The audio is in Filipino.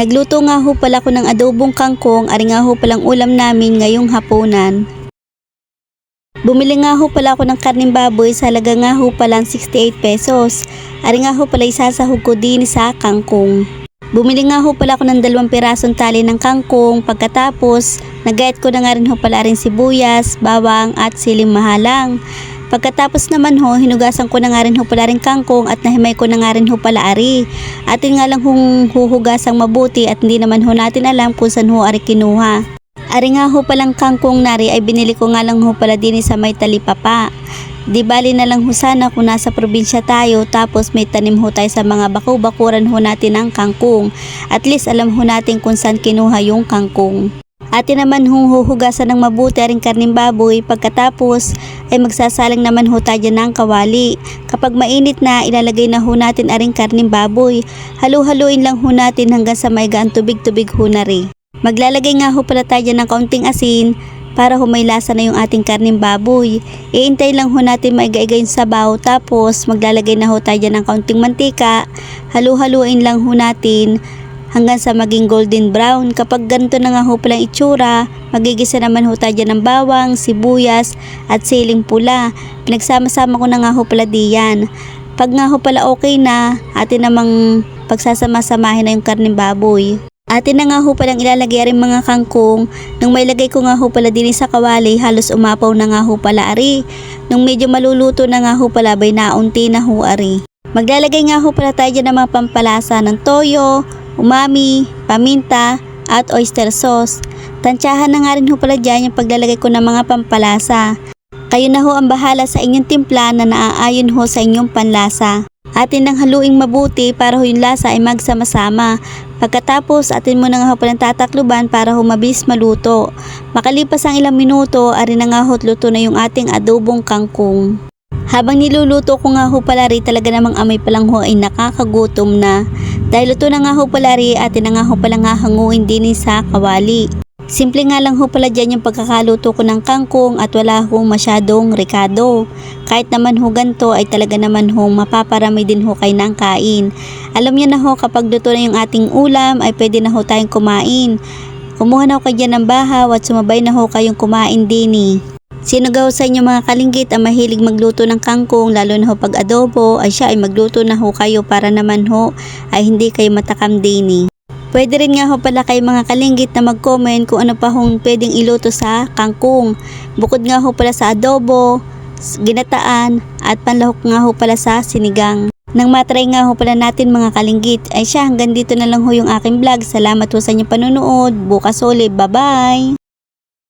Nagluto nga ho pala ko ng adobong kangkong, ari nga ho palang ulam namin ngayong hapunan. Bumili nga ho pala ako ng karning baboy sa halaga nga ho palang 68 pesos. Ari nga ho pala isasahog ko din sa kangkong. Bumili nga ho pala ako ng dalawang pirasong tali ng kangkong. Pagkatapos, nagayat ko na nga rin ho pala rin sibuyas, bawang at siling mahalang. Pagkatapos naman ho, hinugasan ko na nga rin ho pala rin kangkong at nahimay ko na nga rin ho pala ari. Atin nga lang hong huhugasang mabuti at hindi naman ho natin alam kung saan ho ari kinuha. Ari nga ho palang kangkong nari ay binili ko nga lang ho pala din sa may talipapa. Di bali na lang ho sana kung nasa probinsya tayo tapos may tanim ho tayo sa mga baku-bakuran ho natin ng kangkong. At least alam ho natin kung saan kinuha yung kangkong. Atin naman hong huhugasan ng mabuti rin karning baboy pagkatapos ay magsasalang naman ho tayo ng kawali. Kapag mainit na ilalagay na ho natin aring karning baboy. Halu-haluin lang ho natin hanggang sa may gaan tubig-tubig ho na rin. Maglalagay nga ho pala tayo ng kaunting asin para ho may lasa na yung ating karning baboy. Iintay lang ho natin maiga-iga yung sabaw tapos maglalagay na ho tayo ng kaunting mantika. Halu-haluin lang ho natin hanggang sa maging golden brown. Kapag ganito na nga ho palang itsura, magigisa naman ho tayo ng bawang, sibuyas at siling pula. Pinagsama-sama ko na nga ho pala diyan. Pag nga ho pala okay na, atin namang pagsasama-samahin na yung karning baboy. Atin na nga ho palang ilalagay rin mga kangkong. Nung may lagay ko nga ho pala din sa kawali, halos umapaw na nga ho pala ari. Nung medyo maluluto na nga ho pala, bay naunti na ho ari. Maglalagay nga ho pala tayo ng mga pampalasa ng toyo, umami, paminta, at oyster sauce. Tansyahan na nga rin ho pala dyan yung paglalagay ko ng mga pampalasa. Kayo na ho ang bahala sa inyong timpla na naaayon ho sa inyong panlasa. Atin nang haluing mabuti para ho yung lasa ay magsama-sama. Pagkatapos, atin mo na nga ho palang tatakluban para ho mabilis maluto. Makalipas ang ilang minuto, ari na nga ho luto na yung ating adobong kangkong. Habang niluluto ko nga ho pala rin, talaga namang amoy pa lang ho ay nakakagutom na. Dahil luto na nga ho pala rin, atin na nga ho palang hahanguin din sa kawali. Simple nga lang ho pala dyan yung pagkakaluto ko ng kangkong at wala hong masyadong rikado. Kahit naman ho ganito ay talaga naman ho mapaparami din ho kayo ng kain. Alam niyo na ho kapag luto na yung ating ulam ay pwede na ho tayong kumain. Kumuha na ho kayo ng bahaw at sumabay na ho kayong kumain din eh. Sino gaw sa inyo mga kalinggit ang mahilig magluto ng kangkong lalo na ho pag adobo ay siya ay magluto na ho kayo para naman ho ay hindi kayo matakam din eh. Pwede rin nga ho pala kayo mga kalinggit na mag-comment kung ano pa hong pwedeng iluto sa kangkong. Bukod nga ho pala sa adobo, ginataan, at panlahok nga ho pala sa sinigang. Nang matry nga ho pala natin mga kalinggit, ay siya hanggang dito na lang ho yung aking vlog. Salamat ho sa inyong panonood. Bukas ulit. Bye-bye!